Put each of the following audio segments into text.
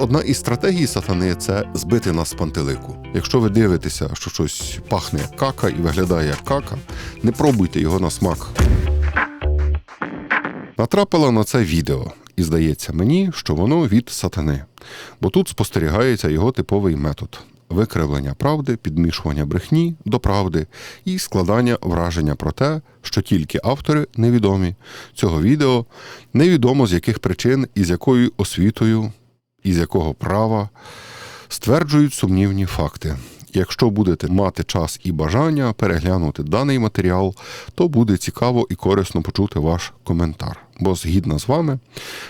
Одна із стратегій сатани це збити нас з пантелику. Якщо ви дивитеся, що щось пахне як кака і виглядає як кака, не пробуйте його на смак. Натрапила на це відео, і здається мені, що воно від сатани, бо тут спостерігається його типовий метод викривлення правди, підмішування брехні до правди і складання враження про те, що тільки автори невідомі цього відео, невідомо з яких причин і з якою освітою, і з якого права стверджують сумнівні факти. Якщо будете мати час і бажання переглянути даний матеріал, то буде цікаво і корисно почути ваш коментар. Бо згідно з вами,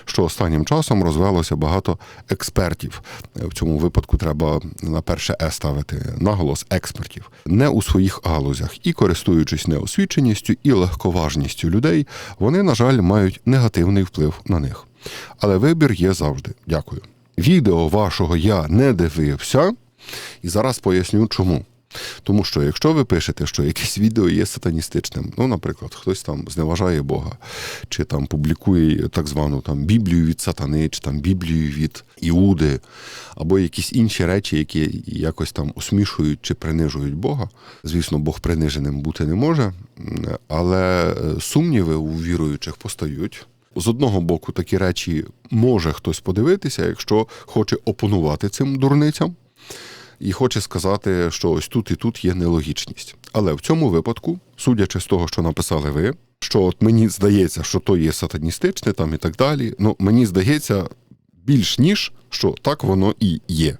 що останнім часом розвелося багато експертів. В цьому випадку треба на перше е ставити наголос експертів, не у своїх галузях і користуючись неосвіченістю і легковажністю людей, вони, на жаль, мають негативний вплив на них. Але вибір є завжди. Дякую. Відео вашого я не дивився. І зараз поясню, чому. Тому що якщо ви пишете, що якесь відео є сатаністичним, ну, наприклад, хтось там зневажає Бога, чи там публікує так звану там Біблію від сатани, чи там Біблію від Іуди, або якісь інші речі, які якось там осмішують чи принижують Бога. Звісно, Бог приниженим бути не може, але сумніви у віруючих постають. З одного боку, такі речі може хтось подивитися, якщо хоче опонувати цим дурницям і хоче сказати, що ось тут і тут є нелогічність. Але в цьому випадку, судячи з того, що написали ви, що от мені здається, що то є сатаністичне там і так далі. Ну мені здається більш ніж що так воно і є.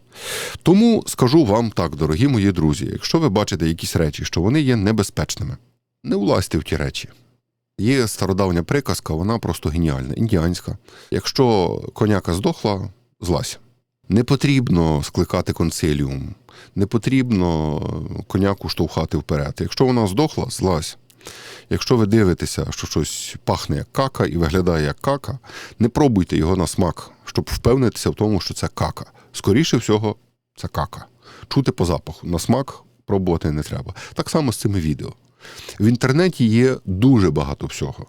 Тому скажу вам так, дорогі мої друзі, якщо ви бачите якісь речі, що вони є небезпечними, не влазьте в ті речі. Є стародавня приказка, вона просто геніальна, індіанська. Якщо коняка здохла, злазь. Не потрібно скликати консиліум, не потрібно коняку штовхати вперед. Якщо вона здохла, злазь. Якщо ви дивитеся, що щось пахне як кака і виглядає як кака, не пробуйте його на смак, щоб впевнитися в тому, що це кака. Скоріше всього, це кака. Чути по запаху. На смак пробувати не треба. Так само з цими відео. В інтернеті є дуже багато всього.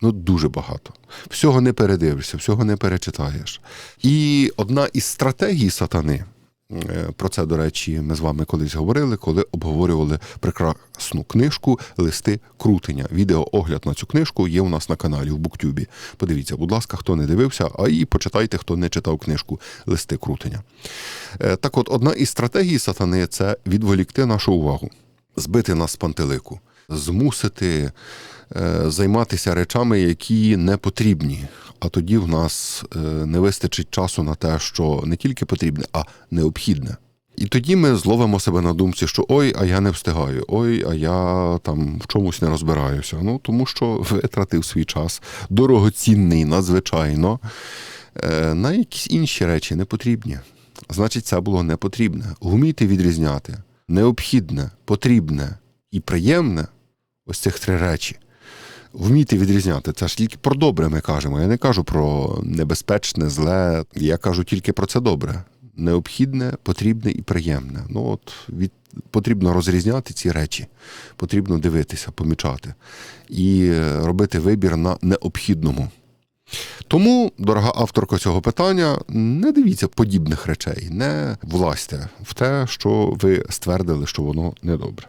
Ну, дуже багато. Всього не передивишся, всього не перечитаєш. І одна із стратегій сатани, е, про це, до речі, ми з вами колись говорили, коли обговорювали прекрасну книжку Листи крутення. Відеоогляд на цю книжку є у нас на каналі в Буктюбі. Подивіться, будь ласка, хто не дивився, а і почитайте, хто не читав книжку Листи крутення. Е, так от, одна із стратегій сатани це відволікти нашу увагу, збити нас з пантелику, змусити. Е, займатися речами, які не потрібні. А тоді в нас е, не вистачить часу на те, що не тільки потрібне, а необхідне. І тоді ми зловимо себе на думці, що ой, а я не встигаю, ой, а я там в чомусь не розбираюся. Ну тому що витратив свій час дорогоцінний, надзвичайно, е, на якісь інші речі не потрібні. Значить, це було не потрібне. Вміти відрізняти необхідне, потрібне і приємне ось цих три речі вміти відрізняти. Це ж тільки про добре ми кажемо. Я не кажу про небезпечне, зле. Я кажу тільки про це добре. Необхідне, потрібне і приємне. Ну от від потрібно розрізняти ці речі, потрібно дивитися, помічати і робити вибір на необхідному. Тому, дорога авторка цього питання, не дивіться подібних речей, не власте в те, що ви ствердили, що воно недобре.